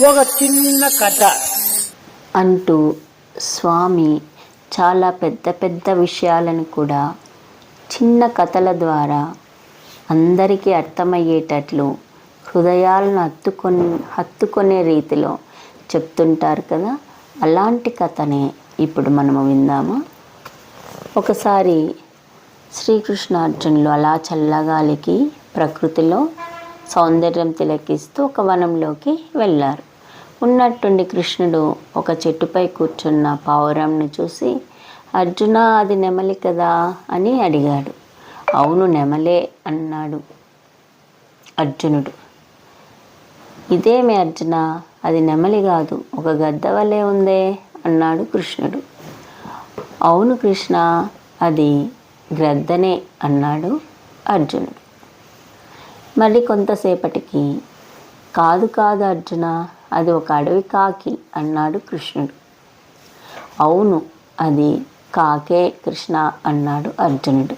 ఒక చిన్న కథ. అంటూ స్వామి చాలా పెద్ద పెద్ద విషయాలను కూడా చిన్న కథల ద్వారా అందరికీ అర్థమయ్యేటట్లు హృదయాలను హత్తుకొని హత్తుకునే రీతిలో చెప్తుంటారు కదా? అలాంటి కథనే ఇప్పుడు మనము విందాము? ఒకసారి శ్రీకృష్ణార్జునులు అలా చల్లగాలికి ప్రకృతిలో సౌందర్యం తిలకిస్తూ ఒక వనంలోకి వెళ్ళారు. ఉన్నట్టుండి కృష్ణుడు ఒక చెట్టుపై కూర్చున్న పావురంను చూసి అర్జున అది నెమలి కదా? అని అడిగాడు. అవును నెమలే అన్నాడు అర్జునుడు. ఇదేమి అర్జున? అది నెమలి కాదు ఒక గద్ద వలె ఉందే అన్నాడు కృష్ణుడు. అవును కృష్ణ అది గ్రద్దనే అన్నాడు అర్జునుడు. మరి కొంతసేపటికి కాదు కాదు అర్జున అది ఒక అడవి కాకి అన్నాడు కృష్ణుడు. అవును అది కాకే కృష్ణ అన్నాడు అర్జునుడు.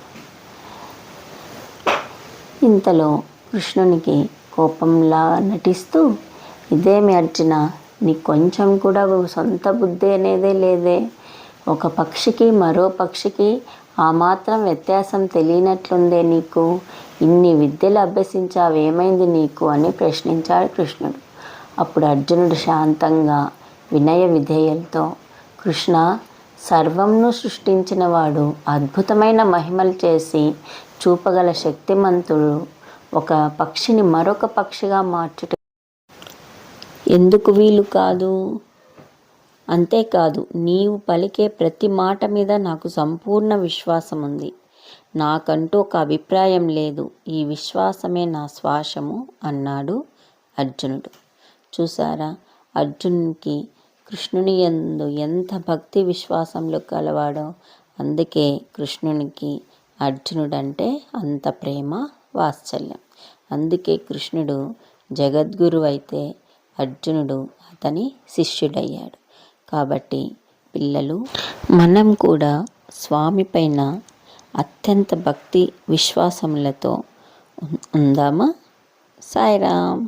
ఇంతలో కృష్ణునికి కోపంలా నటిస్తూ ఇదేమి అర్జున నీకు కొంచెం కూడా సొంత బుద్ధి అనేదే లేదే. ఒక పక్షికి మరో పక్షికి ఆ మాత్రం వ్యత్యాసం తెలియనట్లుందే నీకు? ఇన్ని విద్యలు అభ్యసించావేమైంది నీకు అని ప్రశ్నించాడు కృష్ణుడు. అప్పుడు అర్జునుడు శాంతంగా వినయ విధేయులతో కృష్ణ సర్వంను సృష్టించిన వాడు అద్భుతమైన మహిమలు చేసి చూపగల శక్తిమంతుడు ఒక పక్షిని మరొక పక్షిగా మార్చుట ఎందుకు వీలు కాదు? అంతేకాదు నీవు పలికే ప్రతి మాట మీద నాకు సంపూర్ణ విశ్వాసం ఉంది నాకంటూ ఒక అభిప్రాయం లేదు. ఈ విశ్వాసమే నా శ్వాసము అన్నాడు అర్జునుడు. చూసారా అర్జునునికి కృష్ణుని ఎందు ఎంత భక్తి విశ్వాసంలో కలవాడో అందుకే కృష్ణునికి అర్జునుడంటే అంత ప్రేమ వాత్సల్యం. అందుకే కృష్ణుడు జగద్గురు అయితే అర్జునుడు అతని శిష్యుడయ్యాడు. కాబట్టి పిల్లలు మనం కూడా స్వామి పైన అత్యంత భక్తి విశ్వాసములతో ఉందామా? సాయిరామ్.